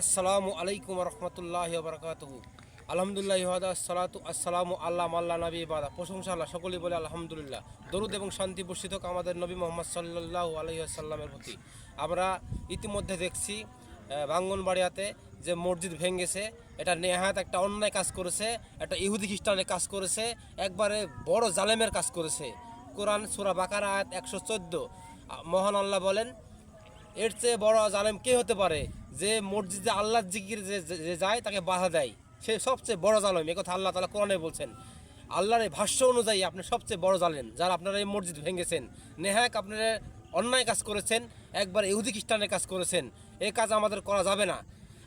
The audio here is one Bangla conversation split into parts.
আসসালামু আলাইকুম রহমতুল্লাহ বরকাত আলহামদুলিল্লাহ, ইহাদা সালাতু আসসালামু আল্লাহ আল্লাহ নবী ইবাদা। প্রশংসা আল্লাহ, সকলেই বলে আলহামদুলিল্লাহ। দরুদ এবং শান্তি বর্ষিত আমাদের নবী মোহাম্মদ সাল্লাহ আলহিহাসাল্লামের প্রতি। আমরা ইতিমধ্যে দেখছি বাঙ্গনবাড়িয়াতে যে মসজিদ ভেঙেছে, এটা নেহাত একটা অন্যায় কাজ করেছে, একটা ইহুদি খ্রিস্টানের কাজ করেছে, একবারে বড় জালেমের কাজ করেছে। কোরআন সুরা বাকার আয়াত একশো চোদ্দ মহান আল্লাহ বলেন, এর চেয়ে বড় জালেম কে হতে পারে? যে মসজিদে আল্লাহ জিকির যে যায়, তাকে বাধা দেয়। সে সবচেয়ে বড় জালেম। কথা আল্লাহ তালা কোরআনে বলছেন। আল্লাহর এই ভাষ্য অনুযায়ী আপনি সবচেয়ে বড় জালেন যারা আপনারা এই মসজিদ ভেঙেছেন। নেহাক আপনারা অন্যায় কাজ করেছেন, একবার ইহুদি খ্রিস্টানের কাজ করেছেন। এই কাজ আমাদের করা যাবে না।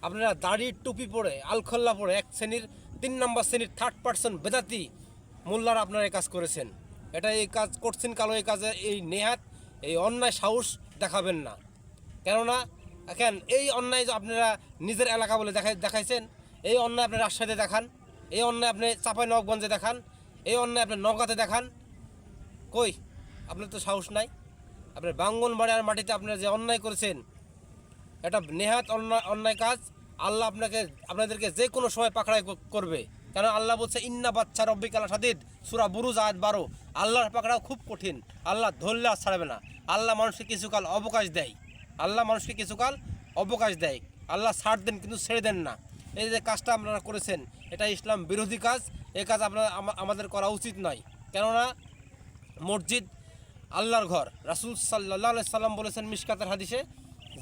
আপনারা দাড়ির টুপি পরে, আলখল্লা পরে, এক শ্রেণির, তিন নম্বর শ্রেণির থার্ড পার্সন বেদাতি মোল্লারা আপনারা এই কাজ করেছেন। এটা এই কাজ করছেন কালো এই কাজে, এই নেহাত, এই অন্যায় সাহস দেখাবেন না। কেননা এখন এই অন্যায় যে আপনারা নিজের এলাকা বলে দেখাই দেখাইছেন, এই অন্যায় আপনি রাজশাহীতে দেখান, এই অন্যায় আপনি চাপাই নবগঞ্জে দেখান, এই অন্যায় আপনি নগাতে দেখান, কই? আপনার তো সাহস নাই। আপনার বাঙ্গনবাড়িয়ার মাটিতে আপনারা যে অন্যায় করেছেন, এটা নেহাত অন্যায় অন্যায় কাজ। আল্লাহ আপনাকে আপনাদেরকে যে কোনো সময় পাকড়াই ক- করবে। কেন? আল্লাহ বলছে, ইন্না বাচ্চা রব্বিক আল্লাহ সাদিদ সুরা বুরুজ আয়াত বারো। আল্লাহর পাকড়াও খুব কঠিন। আল্লাহ ধরলে আর ছাড়বে না। আল্লাহ মানুষকে কিছুকাল অবকাশ দেয়। আল্লাহ মানুষকে কিছুকাল অবকাশ দেয়। আল্লাহ ছাড় দেন কিন্তু ছেড়ে দেন না। এই যে কাজটা আপনারা করেছেন, এটা ইসলাম বিরোধী কাজ। এই কাজ আপনারা আমা- আমাদের করা উচিত নয়। কেননা মসজিদ আল্লাহর ঘর। রাসুল সাল্লাহ সাল্লাম বলেছেন মিসকাতের হাদিসে,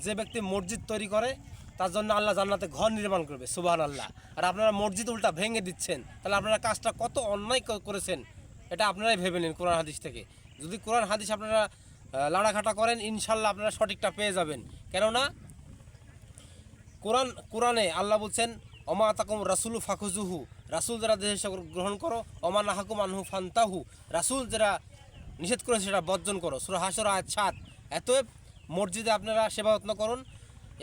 যে ব্যক্তি মসজিদ তৈরি করে, তার জন্য আল্লাহ জান্নাতে ঘর নির্মাণ করবে সুবাহান আল্লাহ আর আপনারা মসজিদ উল্টা ভেঙে দিচ্ছেন, তাহলে আপনারা কাজটা কত অন্যায় করেছেন, এটা আপনারাই ভেবে নিন কোরআন হাদিস থেকে। যদি কোরআন হাদিস আপনারা লাড়াঘাটা করেন, ইনশাল্লাহ আপনারা সঠিকটা পেয়ে যাবেন। কেননা, কোরআন কোরআনে আল্লাহ বলছেন অমা তাকুম রাসুল ফাকুজুহু রাসুল যারা দেশে গ্রহণ করো অমা নাহাকুম আনহু ফান্তাহু। রাসুল যারা নিষেধ করেছে, সেটা বর্জন করো। সুরা হাসর আয়াত ছাদ এতএব মসজিদে আপনারা সেবা যত্ন করুন।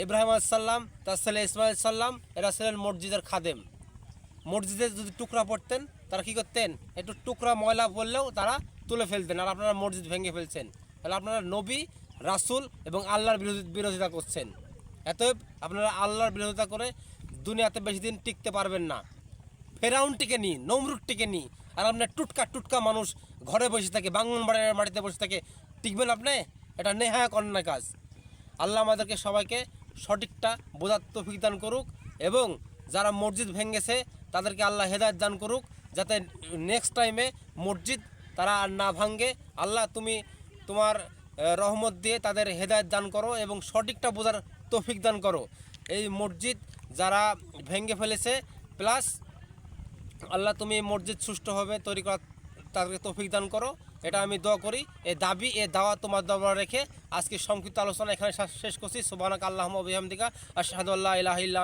ইব্রাহিম আলাইসাল্লাম তার ছেলে ইসমাইল সাল্লাম এরা ছিলেন মসজিদের খাদেম। মসজিদে যদি টুকরা পড়তেন তারা কী করতেন? একটু টুকরা ময়লা পড়লেও তারা তুলে ফেলতেন, আর আপনারা মসজিদ ভেঙে ফেলছেন। তাহলে আপনারা নবী, রাসূল এবং আল্লাহর বিরোধী, বিরোধিতা করছেন। এতএব আপনারা আল্লাহর বিরোধিতা করে দুনিয়াতে বেশি দিন টিকতে পারবেন না। ফেরাউন টিকে নি, নমরুদ টিকে নি, আর আপনার টুটকা টুটকা মানুষ ঘরে বসে থাকে, বাঙ্গনবাড়ির মাটিতে বসে থাকে। টিকবেন আপনি? এটা নেহায়ক অন্যায় কাজ। আল্লাহ আমাদেরকে সবাইকে সঠিকটা বোঝার তৌফিক দান করুক এবং যারা মসজিদ ভেঙেছে, তাদেরকে আল্লাহ হেদায়ত দান করুক, যাতে নেক্সট টাইমে মসজিদ তারা আর না ভাঙ্গে আল্লাহ তুমি তোমার রহমত দিয়ে তাদের হেদায়ত দান করো এবং সঠিকটা বোঝার তৌফিক দান করো। এই মসজিদ যারা ভেঙে ফেলেছে প্লাস আল্লাহ তুমি মসজিদ সুষ্ঠুভাবে তৈরি করা তাদেরকে তৌফিক দান করো। এটা আমি দোয়া করি। এ দাবি, এ দাওয়া তোমার দরবার রেখে আজকে সংক্ষিপ্ত আলোচনা এখানে শেষ করছি। সুবানাক আল্লাহ বিহামদিকা। আশহাদু আল্লাহ ইলাহা ইল্লা